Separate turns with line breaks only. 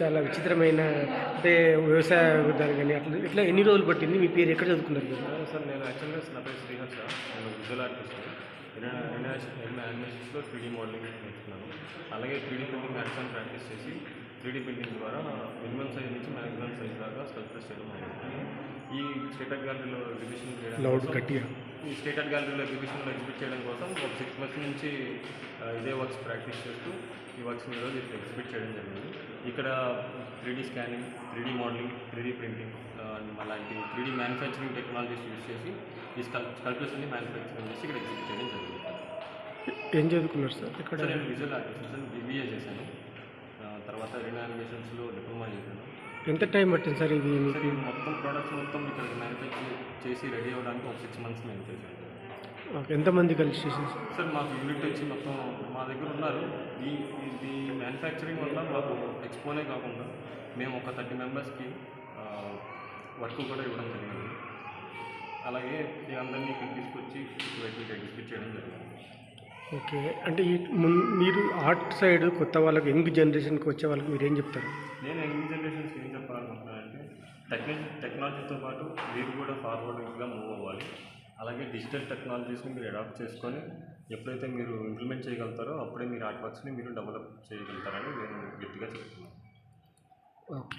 చాలా విచిత్రమైన అంటే వ్యవసాయ విధానం కానీ అట్లా ఇట్లా ఎన్ని రోజులు పట్టింది? మీ పేరు ఎక్కడ చదువుకున్నారు మీరు?
సార్ నేను యాక్చువల్గా నా పేరు శ్రీహర్ష నేను విజువల్ ఆర్టిస్ట్ యానిమేషన్స్లో త్రీ డీ మోడలింగ్ నేర్చుకున్నాను. అలాగే three D printing maths practice చేసి త్రీ డీ ప్రింటింగ్ ద్వారా మినిమం సైజ్ నుంచి మ్యాక్సిమం సైజ్ దాకా స్కల్ప్చర్స్ చేయడం. ఈ స్టేట్ ఆర్ట్ గ్యాలరీలో ఎగ్జిబిషన్ చేయడం ఈ స్టేట్ ఆర్ట్ గ్యాలరీలో ఎగ్జిబిషన్లో ఎగ్జిబిట్ చేయడం కోసం ఒక సిక్స్ మంత్స్ నుంచి ఇదే వర్క్స్ ప్రాక్టీస్ చేస్తూ ఈ వర్క్స్ మీద ఎగ్జిబిట్ చేయడం జరిగింది. ఇక్కడ three D scanning three D modelling three D printing అలాంటి three D manufacturing technologies use చేసి ఈ స్కల్ స్కల్ప్చర్స్ అన్ని మ్యానుఫ్యాక్చరింగ్ చేసి ఇక్కడ ఎగ్జిబిట్ చేయడం జరిగింది.
ఏం చదువుకున్నారు సార్? ఇక్కడ
నేను విజువల్ ఆర్టిస్ట్ బీబీఏ చేశాను. తర్వాత రెండు యానిమేషన్స్లో డిప్లొమా చేశాను.
ఎంత టైం పట్టింది సార్ ఇది
మొత్తం ప్రోడక్ట్స్ మొత్తం ఇక్కడ మ్యానుఫ్యాక్చర్ చేసి రెడీ అవ్వడానికి ఒక సిక్స్ మంత్స్ నేను చేశాను.
ఎంతమంది కలిసి చేసింది సార్
మాకు యూనిట్ వచ్చి మొత్తం మా దగ్గర ఉన్నారు. ఈ ఇది మ్యానుఫ్యాక్చరింగ్ వల్ల మాకు ఎక్స్పోనే కాకుండా మేము ఒక థర్టీ మెంబర్స్కి వర్క్ కూడా ఇవ్వడం జరిగింది. అలాగే ఈ అందరినీ ఇక్కడ తీసుకొచ్చి వెహికల్ ఎగ్జిక్యూట్ చేయడం జరిగింది.
ఓకే అంటే మీరు ఆర్ట్ సైడ్ కొత్త వాళ్ళకి యంగ్ జనరేషన్కి వచ్చే వాళ్ళకి మీరు ఏం చెప్తారు?
నేను యంగ్ జనరేషన్స్కి ఏం చెప్పాలనుకుంటున్నానంటే టెక్నాలజీ టెక్నాలజీతో పాటు మీరు కూడా ఫార్వర్డ్గా మూవ్ అవ్వాలి. అలాగే డిజిటల్ టెక్నాలజీస్ని మీరు అడాప్ట్ చేసుకొని ఎప్పుడైతే మీరు ఇంప్లిమెంట్ చేయగలుగుతారో అప్పుడే మీరు ఆర్ట్ వర్క్స్ని మీరు డెవలప్ చేయగలుగుతారని నేను గట్టిగా చెప్తున్నాను.
ఓకే.